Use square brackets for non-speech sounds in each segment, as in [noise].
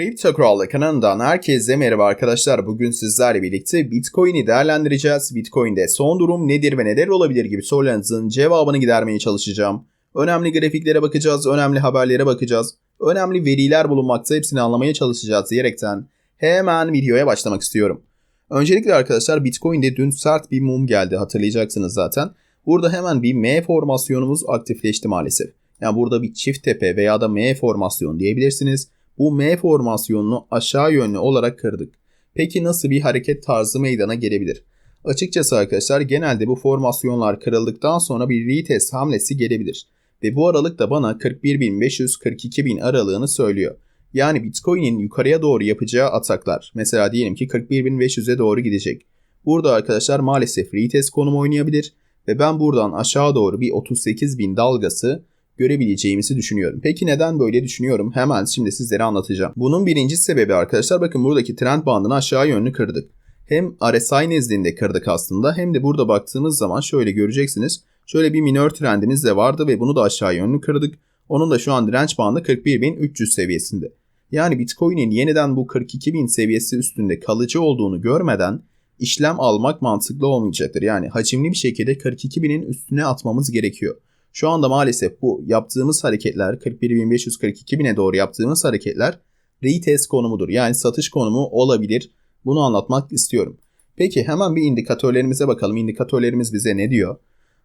Crypto Crawler kanalından herkese merhaba arkadaşlar. Bugün sizlerle birlikte Bitcoin'i değerlendireceğiz. Bitcoin'de son durum nedir ve neler olabilir gibi sorularınızın cevabını gidermeye çalışacağım. Önemli grafiklere bakacağız, önemli haberlere bakacağız. Önemli veriler bulunmakta hepsini anlamaya çalışacağız diyerekten hemen videoya başlamak istiyorum. Öncelikle arkadaşlar Bitcoin'de dün sert bir mum geldi hatırlayacaksınız zaten. Burada hemen bir M formasyonumuz aktifleşti maalesef. Yani burada bir çift tepe veya da M formasyon diyebilirsiniz bu M formasyonunu aşağı yönlü olarak kırdık. Peki nasıl bir hareket tarzı meydana gelebilir? Açıkçası arkadaşlar genelde bu formasyonlar kırıldıktan sonra bir retest hamlesi gelebilir. Ve bu aralık da bana 41.500-42.000 aralığını söylüyor. Yani Bitcoin'in yukarıya doğru yapacağı ataklar. Mesela diyelim ki 41.500'e doğru gidecek. Burada arkadaşlar maalesef retest konum oynayabilir. Ve ben buradan aşağı doğru bir 38.000 dalgası görebileceğimizi düşünüyorum. Peki neden böyle düşünüyorum? Hemen şimdi sizlere anlatacağım. Bunun birinci sebebi arkadaşlar bakın buradaki trend bandını aşağı yönlü kırdık. Hem RSI nezdinde kırdık aslında hem de burada baktığımız zaman şöyle göreceksiniz. Şöyle bir minör trendimiz de vardı ve bunu da aşağı yönlü kırdık. Onun da şu an direnç bandı 41.300 seviyesinde. Yani Bitcoin'in yeniden bu 42.000 seviyesi üstünde kalıcı olduğunu görmeden işlem almak mantıklı olmayacaktır. Yani hacimli bir şekilde 42.000'in üstüne atmamız gerekiyor. Şu anda maalesef bu yaptığımız hareketler 41.542.000'e doğru yaptığımız hareketler retest konumudur. Yani satış konumu olabilir. Bunu anlatmak istiyorum. Peki hemen bir indikatörlerimize bakalım. İndikatörlerimiz bize ne diyor?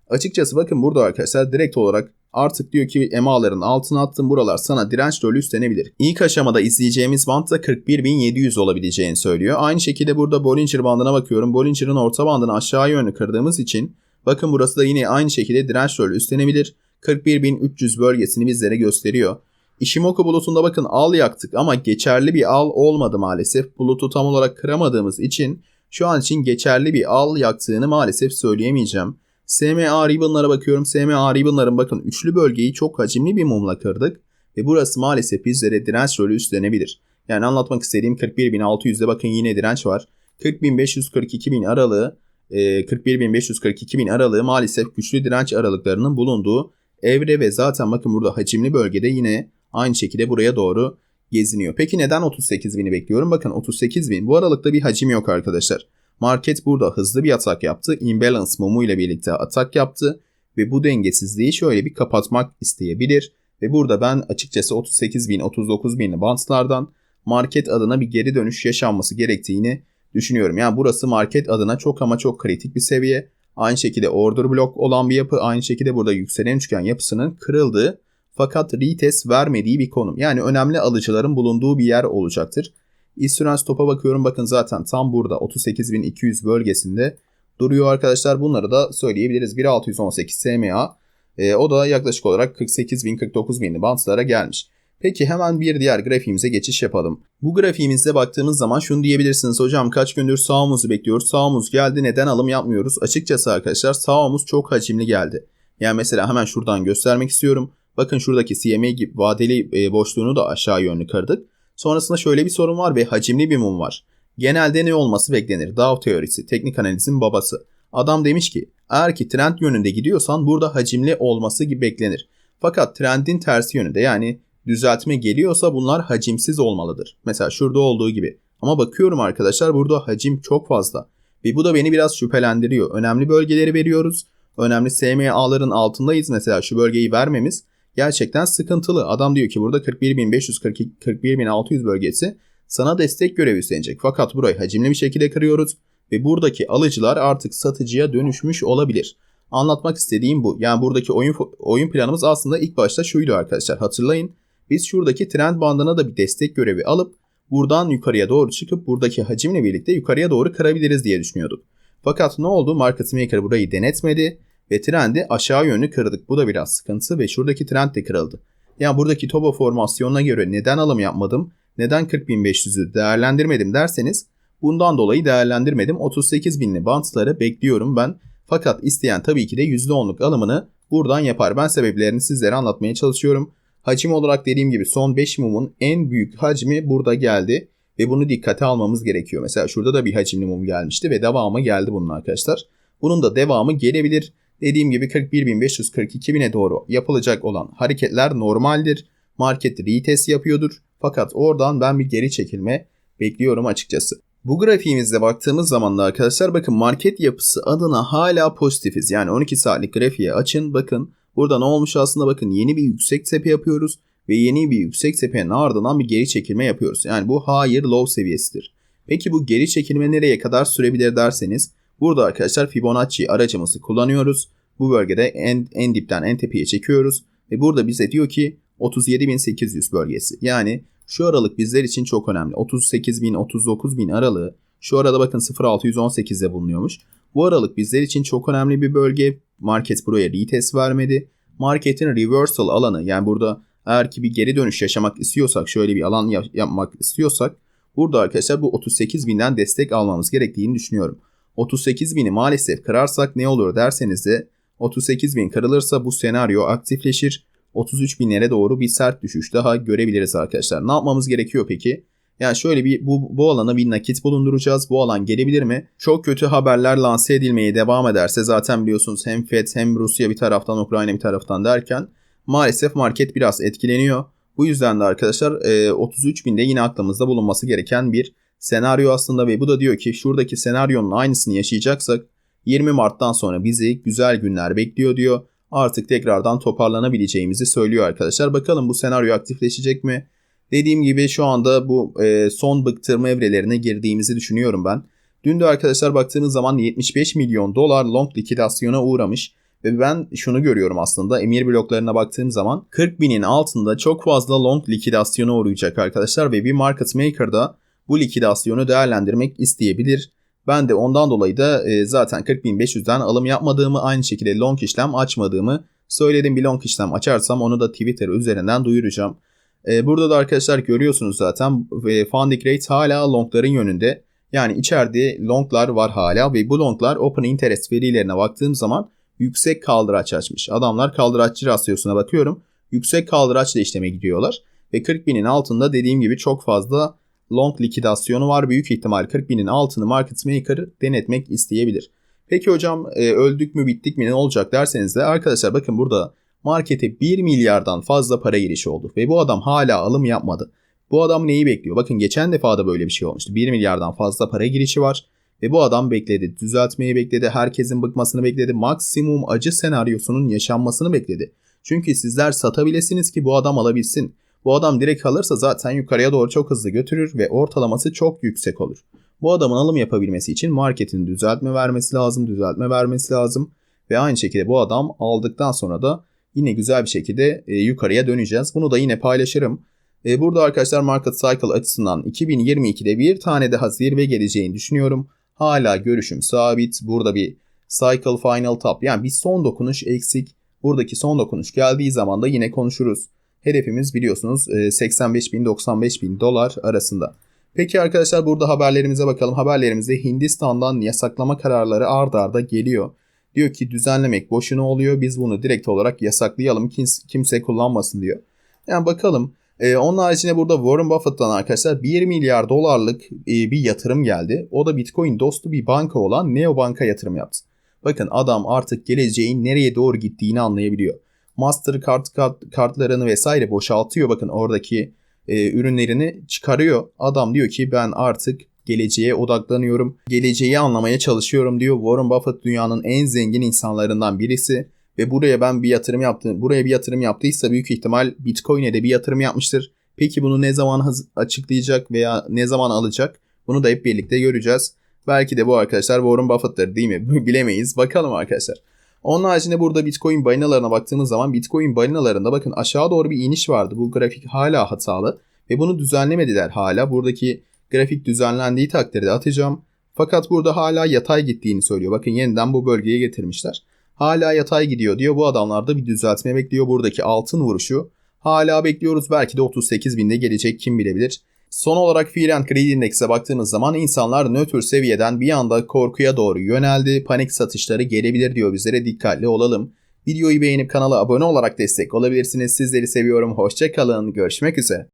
Açıkçası bakın burada arkadaşlar direkt olarak artık diyor ki EMA'ların altına attım buralar sana direnç rolü üstlenebilir. İlk aşamada izleyeceğimiz band da 41.700 olabileceğini söylüyor. Aynı şekilde burada Bollinger bandına bakıyorum. Bollinger'ın orta bandını aşağı yönlü kırdığımız için Bakın burası da yine aynı şekilde direnç rolü üstlenebilir. 41.300 bölgesini bizlere gösteriyor. Ishimoku bulutunda bakın al yaktık ama geçerli bir al olmadı maalesef. Bulutu tam olarak kıramadığımız için şu an için geçerli bir al yaktığını maalesef söyleyemeyeceğim. SMA ribbon'lara bakıyorum. SMA ribbon'ların bakın üçlü bölgeyi çok hacimli bir mumla kırdık. Ve burası maalesef bizlere direnç rolü üstlenebilir. Yani anlatmak istediğim 41.600'de bakın yine direnç var. 40.500-42.000 aralığı 41.500-42.000 aralığı maalesef güçlü direnç aralıklarının bulunduğu evre ve zaten bakın burada hacimli bölgede yine aynı şekilde buraya doğru geziniyor. Peki neden 38.000'i bekliyorum? Bakın 38.000 bu aralıkta bir hacim yok arkadaşlar. Market burada hızlı bir atak yaptı. Imbalance mumu ile birlikte atak yaptı ve bu dengesizliği şöyle bir kapatmak isteyebilir. Ve burada ben açıkçası 38.000 39.000'li bantlardan market adına bir geri dönüş yaşanması gerektiğini düşünüyorum. Yani burası market adına çok ama çok kritik bir seviye. Aynı şekilde order block olan bir yapı. Aynı şekilde burada yükselen üçgen yapısının kırıldığı fakat retest vermediği bir konum. Yani önemli alıcıların bulunduğu bir yer olacaktır. İstüren stopa bakıyorum. Bakın zaten tam burada 38.200 bölgesinde duruyor arkadaşlar. Bunları da söyleyebiliriz. 1618 SMA. E, o da yaklaşık olarak 48.000-49.000'li bantlara gelmiş. Peki hemen bir diğer grafiğimize geçiş yapalım. Bu grafiğimizde baktığımız zaman şunu diyebilirsiniz. Hocam kaç gündür sağ omuzu bekliyoruz. Sağ omuz geldi neden alım yapmıyoruz? Açıkçası arkadaşlar sağ omuz çok hacimli geldi. Yani mesela hemen şuradan göstermek istiyorum. Bakın şuradaki CMA gibi vadeli e, boşluğunu da aşağı yönlü kırdık. Sonrasında şöyle bir sorun var ve hacimli bir mum var. Genelde ne olması beklenir? Dow teorisi, teknik analizin babası. Adam demiş ki eğer ki trend yönünde gidiyorsan burada hacimli olması gibi beklenir. Fakat trendin tersi yönünde yani düzeltme geliyorsa bunlar hacimsiz olmalıdır. Mesela şurada olduğu gibi. Ama bakıyorum arkadaşlar burada hacim çok fazla. Ve bu da beni biraz şüphelendiriyor. Önemli bölgeleri veriyoruz. Önemli SMA'ların altındayız mesela şu bölgeyi vermemiz gerçekten sıkıntılı. Adam diyor ki burada 41.500 41.600 bölgesi sana destek görevi üstlenecek. Fakat burayı hacimli bir şekilde kırıyoruz ve buradaki alıcılar artık satıcıya dönüşmüş olabilir. Anlatmak istediğim bu. Yani buradaki oyun oyun planımız aslında ilk başta şuydu arkadaşlar. Hatırlayın. Biz şuradaki trend bandına da bir destek görevi alıp buradan yukarıya doğru çıkıp buradaki hacimle birlikte yukarıya doğru kırabiliriz diye düşünüyorduk. Fakat ne oldu? Market Maker burayı denetmedi ve trendi aşağı yönlü kırdık. Bu da biraz sıkıntı ve şuradaki trend de kırıldı. Yani buradaki Toba formasyonuna göre neden alım yapmadım? Neden 40.500'ü değerlendirmedim derseniz bundan dolayı değerlendirmedim. 38.000'li bantları bekliyorum ben. Fakat isteyen tabii ki de %10'luk alımını buradan yapar. Ben sebeplerini sizlere anlatmaya çalışıyorum. Hacim olarak dediğim gibi son 5 mumun en büyük hacmi burada geldi. Ve bunu dikkate almamız gerekiyor. Mesela şurada da bir hacimli mum gelmişti ve devamı geldi bunun arkadaşlar. Bunun da devamı gelebilir. Dediğim gibi 41.500-42.000'e doğru yapılacak olan hareketler normaldir. Market retest yapıyordur. Fakat oradan ben bir geri çekilme bekliyorum açıkçası. Bu grafiğimizde baktığımız zaman da arkadaşlar bakın market yapısı adına hala pozitifiz. Yani 12 saatlik grafiği açın bakın burada ne olmuş aslında bakın yeni bir yüksek tepe yapıyoruz ve yeni bir yüksek tepenin ardından bir geri çekilme yapıyoruz. Yani bu higher low seviyesidir. Peki bu geri çekilme nereye kadar sürebilir derseniz burada arkadaşlar Fibonacci aracımızı kullanıyoruz. Bu bölgede en, en dipten en tepeye çekiyoruz ve burada bize diyor ki 37.800 bölgesi. Yani şu aralık bizler için çok önemli. 38.000 39.000 aralığı şu arada bakın 0.618'de bulunuyormuş. Bu aralık bizler için çok önemli bir bölge. Market buraya retest vermedi. Marketin reversal alanı yani burada eğer ki bir geri dönüş yaşamak istiyorsak şöyle bir alan yapmak istiyorsak burada arkadaşlar bu 38.000'den destek almamız gerektiğini düşünüyorum. 38.000'i maalesef kırarsak ne olur derseniz de 38.000 kırılırsa bu senaryo aktifleşir 33 binlere doğru bir sert düşüş daha görebiliriz arkadaşlar. Ne yapmamız gerekiyor peki? Yani şöyle bir bu, bu alana bir nakit bulunduracağız. Bu alan gelebilir mi? Çok kötü haberler lanse edilmeye devam ederse zaten biliyorsunuz hem FED hem Rusya bir taraftan Ukrayna bir taraftan derken maalesef market biraz etkileniyor. Bu yüzden de arkadaşlar 33 e, binde yine aklımızda bulunması gereken bir senaryo aslında ve bu da diyor ki şuradaki senaryonun aynısını yaşayacaksak 20 Mart'tan sonra bizi güzel günler bekliyor diyor artık tekrardan toparlanabileceğimizi söylüyor arkadaşlar. Bakalım bu senaryo aktifleşecek mi? Dediğim gibi şu anda bu e, son bıktırma evrelerine girdiğimizi düşünüyorum ben. Dün de arkadaşlar baktığınız zaman 75 milyon dolar long likidasyona uğramış. Ve ben şunu görüyorum aslında emir bloklarına baktığım zaman 40 binin altında çok fazla long likidasyona uğrayacak arkadaşlar. Ve bir market maker da bu likidasyonu değerlendirmek isteyebilir. Ben de ondan dolayı da e, zaten 40.500'den alım yapmadığımı aynı şekilde long işlem açmadığımı söyledim. Bir long işlem açarsam onu da Twitter üzerinden duyuracağım. E, burada da arkadaşlar görüyorsunuz zaten e, funding rate hala longların yönünde. Yani içeride longlar var hala ve bu longlar open interest verilerine baktığım zaman yüksek kaldıraç açmış. Adamlar kaldıraççı rasyosuna bakıyorum. Yüksek kaldıraçla işleme gidiyorlar. Ve 40 binin altında dediğim gibi çok fazla long likidasyonu var. Büyük ihtimal 40 binin altını market maker denetmek isteyebilir. Peki hocam e, öldük mü bittik mi ne olacak derseniz de arkadaşlar bakın burada markete 1 milyardan fazla para girişi oldu. Ve bu adam hala alım yapmadı. Bu adam neyi bekliyor? Bakın geçen defa da böyle bir şey olmuştu. 1 milyardan fazla para girişi var. Ve bu adam bekledi. Düzeltmeyi bekledi. Herkesin bıkmasını bekledi. Maksimum acı senaryosunun yaşanmasını bekledi. Çünkü sizler satabilirsiniz ki bu adam alabilsin. Bu adam direkt alırsa zaten yukarıya doğru çok hızlı götürür ve ortalaması çok yüksek olur. Bu adamın alım yapabilmesi için marketin düzeltme vermesi lazım, düzeltme vermesi lazım. Ve aynı şekilde bu adam aldıktan sonra da yine güzel bir şekilde e, yukarıya döneceğiz. Bunu da yine paylaşırım. E, burada arkadaşlar market cycle açısından 2022'de bir tane daha zirve geleceğini düşünüyorum. Hala görüşüm sabit. Burada bir cycle final top yani bir son dokunuş eksik. Buradaki son dokunuş geldiği zaman da yine konuşuruz. Hedefimiz biliyorsunuz 85 e, bin 95 bin dolar arasında. Peki arkadaşlar burada haberlerimize bakalım. Haberlerimizde Hindistan'dan yasaklama kararları ard arda geliyor. Diyor ki düzenlemek boşuna oluyor. Biz bunu direkt olarak yasaklayalım. Kimse kullanmasın diyor. Yani bakalım. Ee, onun haricinde burada Warren Buffett'tan arkadaşlar 1 milyar dolarlık e, bir yatırım geldi. O da Bitcoin dostu bir banka olan Neobank'a yatırım yaptı. Bakın adam artık geleceğin nereye doğru gittiğini anlayabiliyor. Mastercard kart, kartlarını vesaire boşaltıyor. Bakın oradaki e, ürünlerini çıkarıyor. Adam diyor ki ben artık geleceğe odaklanıyorum. Geleceği anlamaya çalışıyorum diyor. Warren Buffett dünyanın en zengin insanlarından birisi ve buraya ben bir yatırım yaptım. Buraya bir yatırım yaptıysa büyük ihtimal Bitcoin'e de bir yatırım yapmıştır. Peki bunu ne zaman açıklayacak veya ne zaman alacak? Bunu da hep birlikte göreceğiz. Belki de bu arkadaşlar Warren Buffett'tır değil mi? [laughs] Bilemeyiz. Bakalım arkadaşlar. Onun haricinde burada Bitcoin balinalarına baktığımız zaman Bitcoin balinalarında bakın aşağı doğru bir iniş vardı. Bu grafik hala hatalı ve bunu düzenlemediler hala. Buradaki grafik düzenlendiği takdirde atacağım. Fakat burada hala yatay gittiğini söylüyor. Bakın yeniden bu bölgeye getirmişler. Hala yatay gidiyor diyor. Bu adamlarda bir düzeltme bekliyor. Buradaki altın vuruşu. Hala bekliyoruz. Belki de 38 binde gelecek kim bilebilir. Son olarak Fear and Greed Index'e baktığımız zaman insanlar nötr seviyeden bir anda korkuya doğru yöneldi. Panik satışları gelebilir diyor bizlere dikkatli olalım. Videoyu beğenip kanala abone olarak destek olabilirsiniz. Sizleri seviyorum. Hoşçakalın. Görüşmek üzere.